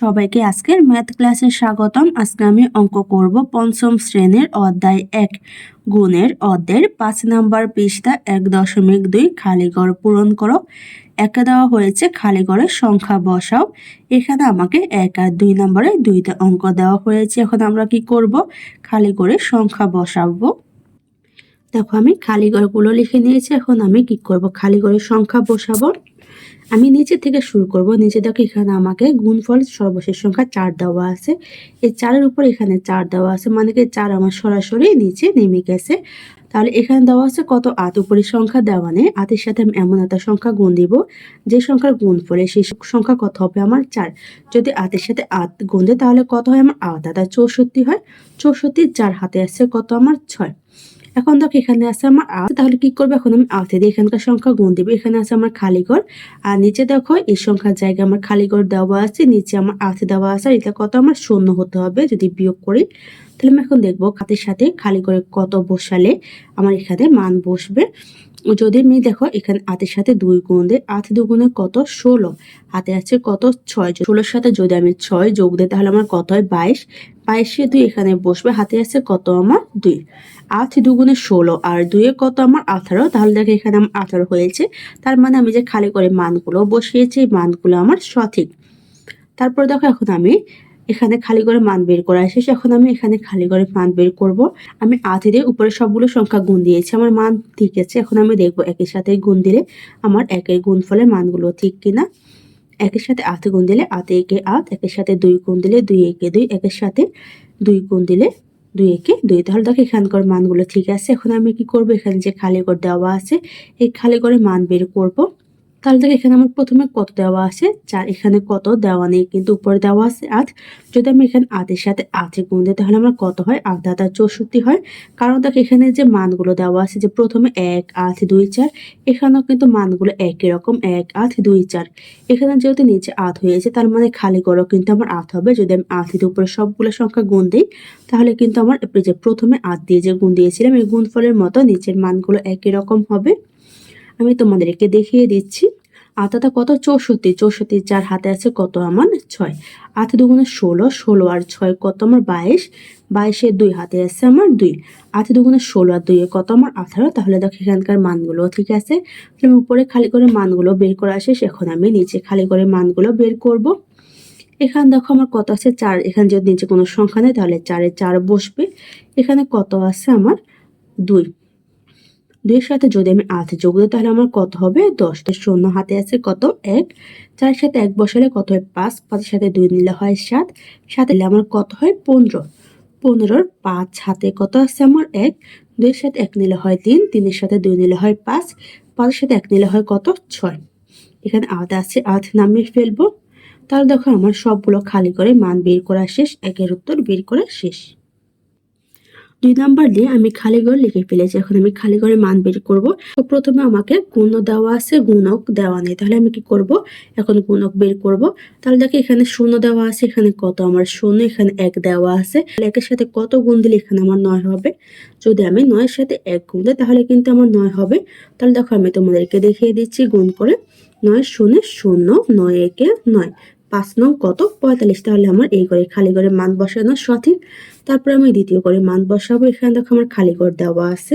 সবাইকে আজকের ম্যাথ ক্লাসে স্বাগতম। আজকে আমি অঙ্ক করব পঞ্চম শ্রেণির অধ্যায় এক গুণের অধ্যায়ের পাঁচ নাম্বার পৃষ্ঠা এক দশমিক দুই খালিঘর পূরণ করো। একে দেওয়া হয়েছে খালিঘরের সংখ্যা বসাও। এখানে আমাকে এক আর দুই নম্বরে দুইটা অঙ্ক দেওয়া হয়েছে। এখন আমরা কি করব? খালিঘরে সংখ্যা বসাবো। দেখো আমি খালিঘরগুলো লিখে নিয়েছি, এখন আমি কি করব? খালিঘরের সংখ্যা বসাবো। আমি নিচে থেকে শুরু করব। নিচে দেখো এখানে আমাকে গুণফল সর্বশেষ সংখ্যা চার দেওয়া আছে। এই চারের উপর এখানে চার দেওয়া আছে মানে কি চার আমার সরাসরি নিচে নেমে গেছে। তাহলে এখানে দেওয়া আছে কত? আত উপরের সংখ্যা দেওয়া নেই। আতের সাথে আমি এমন একটা সংখ্যা গুণ দিব, যে সংখ্যার গুণ ফলে সেই সংখ্যা কত হবে? আমার চার। যদি আতের সাথে আত গুণ দেয় তাহলে কত হয়? আমার আত আতা চৌষট্টি হয়। চৌষট্টি চার হাতে আছে কত? আমার ছয়। এখন দেখো, এখানে আছে আমার আউট তাহলে কি করব? এখন আমি আউটে দিয়ে এখানকার সংখ্যা গুণ দিব। এখানে আছে আমার খালি ঘর। আর নিচে দেখো, এই সংখ্যার জায়গায় আমার খালি ঘর দেওয়া আছে, নিচে আমার আউটে দেওয়া আছে এটা কত? আমার শূন্য হতে হবে যদি বিয়োগ করি। তাহলে আমি এখন দেখব, খাতের সাথে খালি করে কত বসালে আমার এখানে মান বসবে? যদি আমি দেখো, এখানে আতের সাথে দুই গুণ দিই আট দুগুণে কত? ষোলো। হাতে আছে কত? ছয়। ষোলোর সাথে যদি আমি ছয় যোগ দিই, তাহলে আমার কত হয়? বাইশ। বাইশে দুই এখানে বসবে, হাতে আছে কত আমার? দুই। আট দুগুণে ষোলো, আর দুইয়ে কত আমার? আঠারো। তাহলে দেখো, এখানে আমার আঠারো হয়েছে। তার মানে আমি যে খালি করে মানগুলো বসিয়েছি মানগুলো আমার সঠিক। তারপর দেখো, এখন আমি এখানে খালি করে মান বের করা শেষ। এখন আমি এখানে খালি করে মান বের করব। আমি আধি দিয়ে উপরে সবগুলো সংখ্যা গুণ দিয়েছি, আমার মান ঠিক আছে। এখন আমি দেখব একের সাথে গুণ দিলে আমার একের গুণ ফলে মানগুলো ঠিক কিনা। একের সাথে আধে গুণ দিলে আতে একে আধ একের সাথে দুই গুণ দিলে দুই, একে দুই। একের সাথে দুই গুণ দিলে দুই, একে দুই। তাহলে দেখো এখানকার মানগুলো ঠিক আছে। এখন আমি কি করব? এখানে যে খালি করে দেওয়া আছে, এই খালি করে মান বের করব। তাহলে দেখো, এখানে আমার প্রথমে কত দেওয়া আছে? চার। এখানে কত? দেওয়া নেই, কিন্তু উপরে দেওয়া আছে আট। যদি আমি এখানে আটের সাথে আটে গুণ দিই, তাহলে আমার কত হয়? আট আট চৌষট্টি হয়। কারণ দেখো, এখানে যে মানগুলো দেওয়া আছে, যে প্রথমে এক, আট, দুই, চার, এখানেও কিন্তু মানগুলো একই রকম, এক, আট, দুই, চার। এখানে যেহেতু নিচে আট হয়েছে, তার মানে খালি করো কিন্তু আমার আট হবে। যদি আমি আটের উপরে সবগুলো সংখ্যা গুণ দিই, তাহলে কিন্তু আমার যে প্রথমে আট দিয়ে যে গুণ দিয়েছিলাম, এই গুণফলের মতো নিচের মানগুলো একই রকম হবে। আমি তোমাদেরকে দেখিয়ে দিচ্ছি। আতাটা কত? চৌষট্টি। চৌষট্টি চার হাতে আছে কত? আমার ছয়। আট দুগুণে ষোলো। ষোলো আর ছয় কত? আমার বাইশ। বাইশের দুই হাতে আছে আমার দুই। আট দুগুণে ষোলো আর দুইয়ে কত? আমার আঠারো। তাহলে দেখো এখানকার মানগুলো ঠিক আছে। আমি উপরে খালি করে মানগুলো বের করা শেষ এখন আমি নিচে খালি করে মানগুলো বের করব। এখানে দেখো আমার কত আছে? চার। এখানে যদি নিচে কোনো সংখ্যা নেই, তাহলে চারে চার বসবে। এখানে কত আছে? আমার দুই। দুইয়ের সাথে যদি আমি আট যোগ দিই, তাহলে আমার কত হবে? দশটা শূন্য হাতে আছে কত? এক। চার সাথে এক বসালে কত হয়? পাঁচ। পাঁচের সাথে দুই নিলে হয় সাত। সাত নিলে আমার কত হয়? পনেরো। পনেরোর পাঁচ হাতে কত আছে আমার? এক। দুইয়ের সাথে এক নিলে হয় তিন। তিনের সাথে দুই নিলে হয় পাঁচ। পাঁচের সাথে এক নিলে হয় কত? ছয়। এখানে আট আছে। আট নামিয়ে ফেলব। তাহলে দেখো আমার সবগুলো খালি করে মান বের করা শেষ। একের উত্তর বের করা শেষ। দুই নাম্বার দিয়ে আমি খালি ঘর লিখে ফেলেছি। এখন আমি খালি ঘরে মান বের করব। তো প্রথমে আমাকে গুণ দেওয়া আছে, গুণক দেওয়া নেই। তাহলে আমি কি করব? এখন গুণক বের করব। তাহলে দেখো এখানে শূন্য দেওয়া আছে, এখানে কত? আমার শূন্য, এখানে এক দেওয়া আছে। একের সাথে কত গুণ দিলে এখানে আমার নয় হবে? যদি আমি নয়ের সাথে এক গুণ দিই, তাহলে কিন্তু আমার নয় হবে। তাহলে দেখো আমি তোমাদেরকে দেখিয়ে দিচ্ছি গুণ করে। নয় শূন্য শূন্য, নয় একে নয়। পাঁচ নং কত? পঁয়তাল্লিশ। তাহলে আমার এই করে খালি করে মান বসানো সঠিক। তারপর আমি দ্বিতীয় করে মান বসাবো। এখানে দেখো আমার খালি ঘর দেওয়া আছে।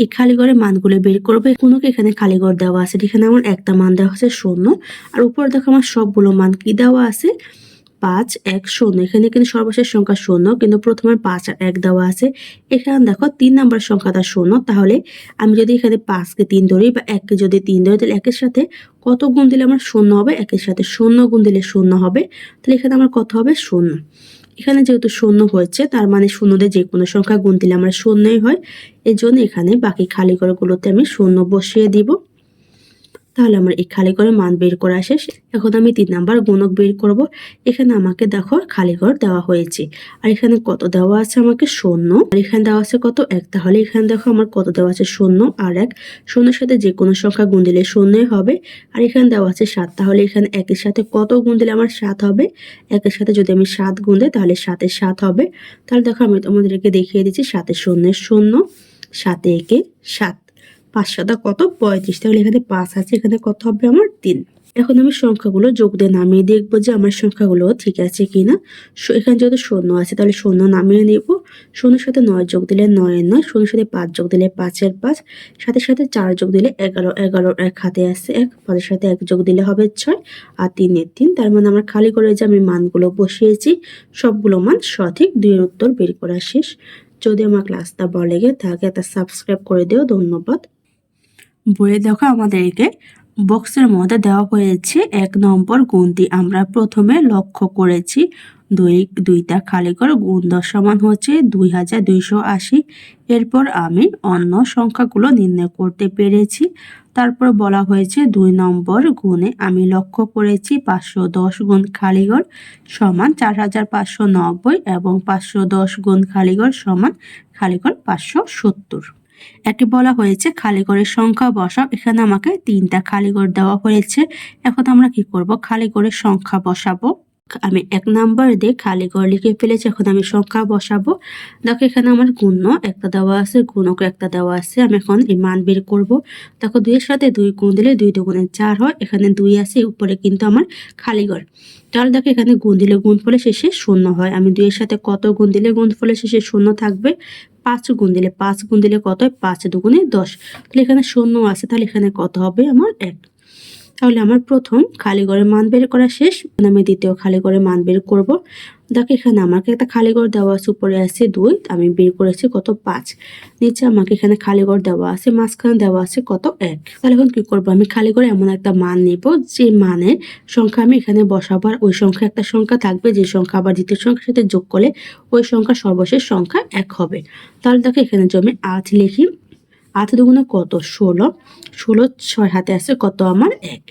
এই খালি ঘরে মানগুলো বের করব। কোনো এখানে খালি ঘর দেওয়া আছে। এখানে আমার একটা মান দেওয়া আছে শূন্য। আর উপরে দেখো আমার সবগুলো মান কি দেওয়া আছে? পাঁচ, এক, শূন্য। এখানে কিন্তু সর্বশেষ সংখ্যা শূন্য, কিন্তু প্রথমে পাঁচ আর এক দেওয়া আছে। এখানে দেখো তিন নাম্বার সংখ্যাটা শূন্য। তাহলে আমি যদি এখানে পাঁচকে তিন ধরি বা এককে যদি তিন ধরি, তাহলে একের সাথে কত গুণ দিলে আমার শূন্য হবে? একের সাথে শূন্য গুণ দিলে শূন্য হবে। তাহলে এখানে আমার কত হবে? শূন্য। এখানে যেহেতু শূন্য হয়েছে, তার মানে শূন্যদের যে কোনো সংখ্যা গুণ দিলে আমার শূন্যই হয়। এই জন্য এখানে বাকি খালি ঘরগুলোতে আমি শূন্য বসিয়ে দিব। তাহলে আমার এই খালি ঘরে মান বের করা শেষ। এখন আমি তিন নাম্বার গুণক বের করব। এখানে আমাকে দেখো খালি ঘর দেওয়া হয়েছে। আর এখানে কত দেওয়া আছে আমাকে? শূন্য। আর এখানে দেওয়া আছে কত? এক। তাহলে এখানে দেখো আমার কত দেওয়া আছে? শূন্য আর এক। শূন্যের সাথে যে কোনো সংখ্যা গুণ দিলে শূন্যই হবে। আর এখানে দেওয়া আছে সাত। তাহলে এখানে একের সাথে কত গুণ দিলে আমার সাত হবে? একের সাথে যদি আমি সাত গুণ দিই, তাহলে সাতের সাত হবে। তাহলে দেখো আমি তোমাদেরকে দেখিয়ে দিচ্ছি সাতের শূন্যের শূন্য, সাতে একে সাত। পাঁচ সাদা কত? পঁয়ত্রিশ তাহলে এখানে পাঁচ আছে, এখানে কত হবে আমার? তিন। এখন আমি সংখ্যাগুলো যোগ দিয়ে নামিয়ে দেখব যে আমার সংখ্যাগুলো ঠিক আছে কিনা। শ- এখানে যেহেতু শূন্য আছে, তাহলে শূন্য নামিয়ে নেব। শূন্যের সাথে নয় যোগ দিলে নয়ের নয়, শূন্যের সাথে পাঁচ যোগ দিলে পাঁচের পাঁচ, সাথে সাথে চার যোগ দিলে এগারো এগারোর এক হাতে আছে এক, পাঁচের সাথে এক যোগ দিলে হবে ছয়, আর তিনের তিন। তার মানে আমার খালি করে যে আমি মানগুলো বসিয়েছি, সবগুলো মান সঠিক দুইয়ের উত্তর বের করা শেষ। যদি আমার ক্লাসটা ভালো লেগে থাকে, তা সাবস্ক্রাইব করে দিও। ধন্যবাদ। বইয়ে দেখো আমাদেরকে বক্সের মধ্যে দেওয়া হয়েছে এক নম্বর গুণটি আমরা প্রথমে লক্ষ্য করেছি দুই, দুইটা খালি করে গুণ দশ সমান হচ্ছে দুই হাজার দুইশো আশি। এরপর আমি অন্য সংখ্যাগুলো নির্ণয় করতে পেরেছি। তারপর বলা হয়েছে দুই নম্বর গুণে আমি লক্ষ্য করেছি পাঁচশো দশ গুণ খালিগর সমান চার হাজার পাঁচশো নব্বই এবং পাঁচশো দশ গুণ খালিগর সমান খালিগর পাঁচশো সত্তর। একে বলা হয়েছে খালি খালিগড়ের সংখ্যা বসাও। এখানে আমাকে তিনটা খালি খালিগড় দেওয়া হয়েছে। এখন আমরা কি করব? খালিগড়ের সংখ্যা বসাবো। আমি এক নাম্বার দিয়ে খালিগড় লিখে ফেলেছি, এখন আমি সংখ্যা বসাবো। দেখো এখানে আমার গুণ্য একটা দেওয়া আছে, গুণক একটা দেওয়া আছে, আমি এখন এই মান বের করব। দেখো দুইয়ের সাথে দুই গুণ দিলে দুই দুগুণে চার হয়, এখানে দুই আছে, উপরে কিন্তু আমার খালিগড় তাহলে দেখো এখানে গুণ দিলে গুণ ফলে শেষে শূন্য হয়। আমি দুইয়ের সাথে কত গুণ দিলে গুণ ফলে শেষে শূন্য থাকবে? পাঁচ গুণ দিলে পাঁচ, গুণ দিলে কত হয়? পাঁচ দুগুণে দশ। তাহলে এখানে শূন্য আছে, তাহলে এখানে কত হবে? আমার এক। তাহলে আমার প্রথম খালি ঘরে মান বের করা শেষ। আমি দ্বিতীয় খালি ঘরে মান বের করব। দেখো এখানে আমাকে একটা খালি ঘর দেওয়া আছে, উপরে আছে দুই, আমি বের করেছি কত পাঁচ। নিচে আমাকে এখানে খালি ঘর দেওয়া আছে, মাঝখানে দেওয়া আছে কত এক। তাহলে এখন কি করব? আমি খালি ঘরে এমন একটা মান নিব, যে মানের সংখ্যা আমি এখানে বসাবার, ওই সংখ্যা একটা সংখ্যা থাকবে, যে সংখ্যা আবার দ্বিতীয় সংখ্যার সাথে যোগ করলে ওই সংখ্যা সর্বশেষ সংখ্যা এক হবে। তাহলে দেখো এখানে জমি আট লিখি আট দুগুণে কত? ষোলো। ষোলো ছয় হাতে আছে কত? আমার এক।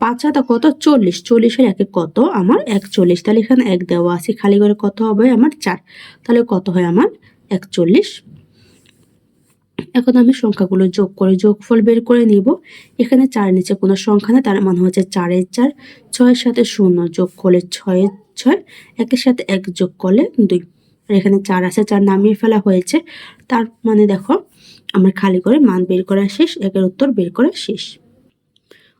পাঁচ হাতে কত? চল্লিশ। চল্লিশের একে কত? আমার একচল্লিশ তাহলে এখানে এক দেওয়া আছে। খালি করে কত হবে? আমার চার। তাহলে কত হয়? আমার একচল্লিশ। এখন আমি সংখ্যাগুলো যোগ করে যোগফল বের করে নিব। এখানে চার নিচে কোনো সংখ্যা নেই। তার মানে হচ্ছে চারের চার, ছয়ের সাথে শূন্য যোগ করলে ছয়ের ছয়, একের সাথে এক যোগ করলে দুই। আর এখানে চার আছে, চার নামিয়ে ফেলা হয়েছে। তার মানে দেখো আমার খালি করে মান বের করা শেষ, একের উত্তর বের করা শেষ।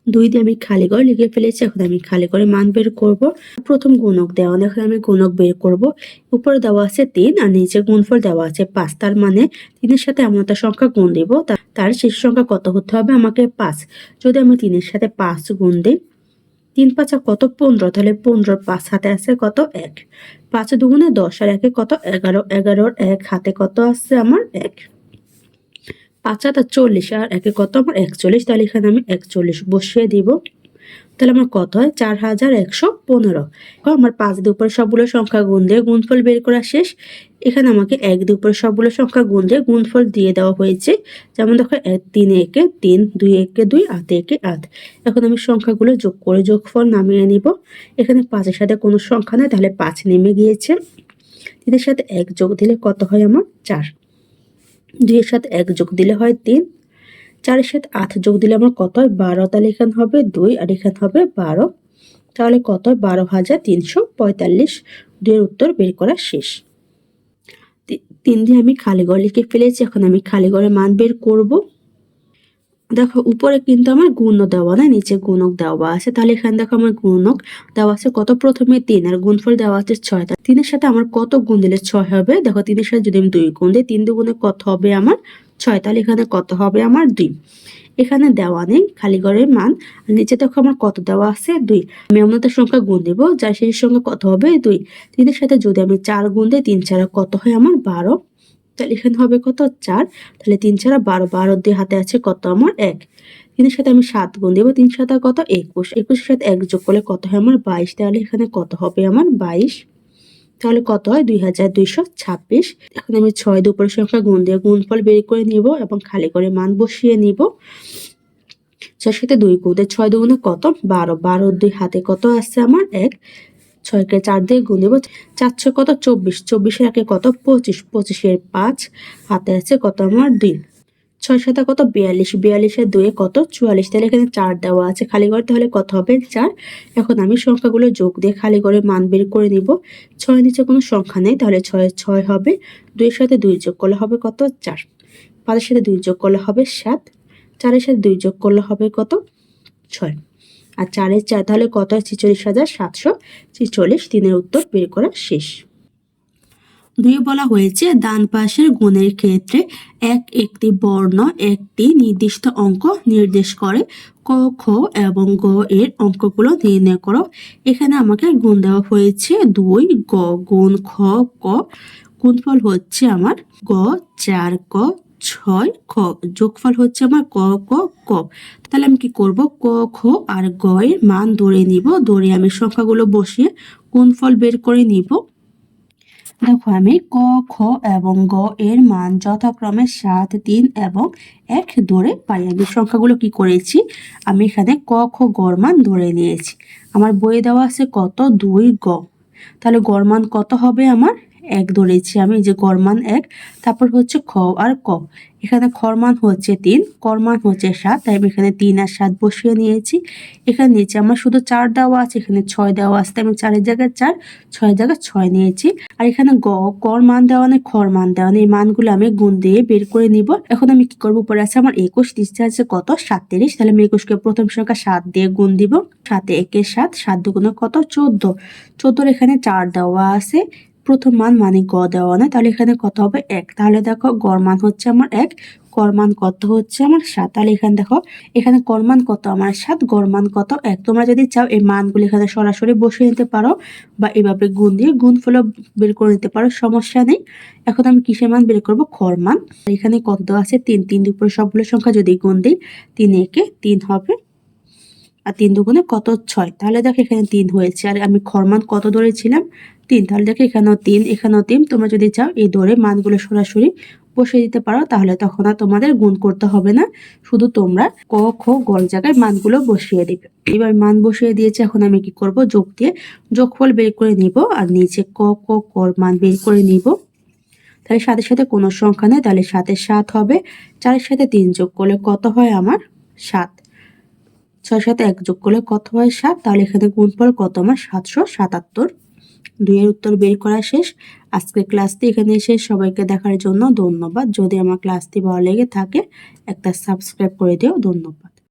দুই দিয়ে আমি খালি করে লিখে ফেলেছি, এখন আমি খালি করে মান বের করব। প্রথম গুণক দেওয়া এখন আমি গুণক বের করব। উপরে দেওয়া আছে তিন আর নিচে গুণফল দেওয়া আছে পাঁচ, তার মানে তিনের সাথে এমন একটা সংখ্যা গুণ দিব তার শেষ সংখ্যা কত হতে হবে আমাকে পাঁচ। যদি আমি তিনের সাথে পাঁচ গুণ দিই, তিন পাঁচা কত পনেরো? তাহলে পনেরো পাঁচ হাতে আছে কত এক। পাঁচ দুগুণে দশ, আর একে কত? এগারো। এগারোর এক হাতে কত আছে আমার এক। পাঁচ হাতে চল্লিশ আর একে কত আমার একচল্লিশ, তাহলে এখানে আমি একচল্লিশ বসিয়ে দিব। তাহলে আমার কত হয়? চার হাজার একশো পনেরো। আমার পাঁচ দিয়ে উপরে সবগুলো সংখ্যা গুণ দিয়ে গুণফল বের করা শেষ। এখানে আমাকে এক দিয়ে উপরে সবগুলো সংখ্যা গুণ দিয়ে গুণফল দিয়ে দেওয়া হয়েছে। যেমন দেখো, এক, তিন, একে, তিন, দুই, একে, দুই, আট, একে, আট। এখন আমি সংখ্যাগুলো যোগ করে যোগফল নামিয়ে নিব। এখানে পাঁচের সাথে কোনো সংখ্যা নেই, তাহলে পাঁচ নেমে গিয়েছে। তিনের সাথে এক যোগ দিলে কত হয় আমার? চার। দুইয়ের সাথে এক যোগ দিলে হয় তিন। চারের সাথে আট যোগ দিলে আমার কত হয়? বারো। তাহলে এখানে হবে দুই আর এখানে হবে বারো। তাহলে কত হয়? বারো হাজার তিনশো পঁয়তাল্লিশ। দুইয়ের উত্তর বের করা শেষ। তিন দিয়ে আমি খালি ঘর লিখে ফেলেছি। এখন আমি খালি ঘরের মান বের করব। দেখো, উপরে কিন্তু আমার গুণ দেওয়া না নিচে গুণক দেওয়া আছে। তাহলে এখানে দেখো আমার গুণক দেওয়া আছে কত? প্রথমে তিন, আর গুণফল দেওয়া আছে ছয়। তিনের সাথে আমার কত গুণ দিলে ছয় হবে? দেখো, তিনের সাথে যদি আমি দুই গুণ দিই, তিন দুগুণে কত হবে আমার ছয়? তাহলে এখানে কত হবে আমার দুই। এখানে দেওয়া নেই, খালি ঘরের মান। নিচে দেখো আমার কত দেওয়া আছে? দুই। আমি সংখ্যা গুণ দেবো, যার সেই সঙ্গে কত হবে? দুই। তিনের সাথে যদি আমি চার গুণ দিই, তিন চারা কত হয় আমার বারো? তাহলে এখানে হবে কত? চার। তাহলে তিন চারা বারো বারো দিয়ে হাতে আছে কত? আমার এক। তিনের সাথে আমি সাত গুণ দেবো। তিন সাথে কত? একুশ। একুশের সাথে এক যোগ করলে কত হয়? আমার বাইশ। তাহলে এখানে কত হবে আমার? বাইশ। তাহলে কত হয়? দুই হাজার দুইশো ছাব্বিশ। এখন আমি ছয় দুপুরের সংখ্যা গুণ দিয়ে গুণফল বের করে নিব এবং খালি করে মান বসিয়ে নিব। ছয়ের সাথে দুই গুণ ছয় দুগুণে কত? বারো। বারো দুই হাতে কত আসছে আমার এক। ছয়কে চার দিয়ে গুণ দেবো চারশো কত? চব্বিশ। চব্বিশের একে কত? পঁচিশ। পঁচিশের পাঁচ, হাতে আছে কত আমার? দুই। ছয় সাথে কত? বিয়াল্লিশ। বিয়াল্লিশের দুয়ে কত? চুয়াল্লিশ। তাহলে এখানে চার দেওয়া আছে। খালি ঘর তাহলে কত হবে? চার। এখন আমি সংখ্যাগুলো যোগ দিয়ে খালি ঘরে মান বের করে নিব। ছয় নিচে কোনো সংখ্যা নেই, তাহলে ছয় ছয় হবে। দুইয়ের সাথে দুই যোগ করলে হবে কত? চার। পাঁচের সাথে দুই যোগ করলে হবে সাত। চারের সাথে দুই যোগ করলে হবে কত? ছয়। আর চারের চার, তাহলে কত হয়? ছেচল্লিশ হাজার সাতশো ছেচল্লিশ। তিনের উত্তর বের করা শেষ। দুই বলা হয়েছে, ডান পাশের গুণের ক্ষেত্রে এক একটি বর্ণ, একটি নির্দিষ্ট অঙ্ক নির্দেশ করে। ক, খ এবং গ এর অঙ্কগুলো নির্ণয় করো। এখানে আমাকে গুণ দেওয়া হয়েছে দুই, গ, গুণ খ, ক। গুণফল হচ্ছে আমার গ, চার, ক ছয় খ যোগফল হচ্ছে আমার ক ক ক। তাহলে আমি কি করব? ক, খ আর গ এর মান ধরে নিব। ধরে আমি সংখ্যাগুলো বসিয়ে গুণফল বের করে নিব? দেখো আমি ক, খ এবং গ এর মান যথাক্রমে সাত, তিন এবং এক ধরে পাই। আমি সংখ্যাগুলো কি করেছি? আমি এখানে ক, খ গড় মান ধরে নিয়েছি। আমার বইয়ে দেওয়া আছে কত? দুই, গ। তাহলে গড় মান কত হবে আমার? এক ধরেছি আমি যে গড়মান এক, তারপর হচ্ছে খ আর ক। এখানে খরমান হচ্ছে তিন, করমান হচ্ছে সাত, তাই আমি এখানে তিন আর সাত বসিয়ে নিয়েছি। এখানে নিচে আমার শুধু চার দেওয়া আছে, এখানে ছয় দেওয়া আছে, তাই আমি চারের জায়গায় চার, ছয় জায়গায় ছয় নিয়েছি। আর এখানে গ কর মান দেওয়া নেই খর মান দেওয়া নেই মানগুলো আমি গুণ দিয়ে বের করে নিব। এখন আমি কি করব পরে আছে আমার একুশ, নিচে আছে কত, সাতত্রিশ, তাহলে আমি একুশকে প্রথম সংখ্যা সাত দিয়ে গুণ দিব। সাতে একের সাত সাত দুগুণে কত, চোদ্দ। চোদ্দোর এখানে চার দেওয়া আছে প্রথম মান মানে গ দেওয়া না তাহলে এখানে কত হবে এক? তাহলে দেখো গড় মান হচ্ছে আমার এক কর মান কত হচ্ছে আমার সাত? তাহলে এখানে দেখো, এখানে কর মান কত আমার সাত, গড় মান কত এক? তোমরা যদি চাও এই মানগুলো এখানে সরাসরি বসিয়ে নিতে পারো বা এভাবে গুণ দিয়ে গুণ ফল বের করে নিতে পারো, সমস্যা নেই। এখন আমি কিসের মান বের করব? খর মান। এখানে কত আছে? তিন তিন দুপুরে সবগুলো সংখ্যা যদি গুণ দিই, তিন একে তিন হবে আর তিন দুগুণে কত ছয়? তাহলে দেখো এখানে তিন হয়েছে। আর আমি খরমান কত ধরেছিলাম তিন। তাহলে দেখো এখানেও তিন এখানেও তিন। তোমরা যদি চাও এই দৌড়ে মানগুলো সরাসরি বসিয়ে দিতে পারো, তাহলে তখন আর তোমাদের গুণ করতে হবে না। শুধু তোমরা ক, খ গড় জায়গায় মানগুলো বসিয়ে দিবে। এবার মান বসিয়ে দিয়েছে, এখন আমি কি করব? যোগ দিয়ে যোগফল বের করে নিব আর নিচে ক ক কর মান বের করে নিব। তাহলে সাথে সাথে কোনো সংখ্যা নেই, তাহলে সাথে সাত হবে। চারের সাথে তিন যোগ করলে কত হয় আমার? সাত। ছয় সাথে এক যোগ করলে কত হয় সাত? তাহলে এখানে গুণফল কত? আমার সাতশো সাতাত্তর। দুইয়ের উত্তর বের করা শেষ। আজকের ক্লাসটি এখানে শেষ। সবাইকে দেখার জন্য ধন্যবাদ। যদি আমার ক্লাসটি ভালো লেগে থাকে, একটা সাবস্ক্রাইব করে দিও। ধন্যবাদ।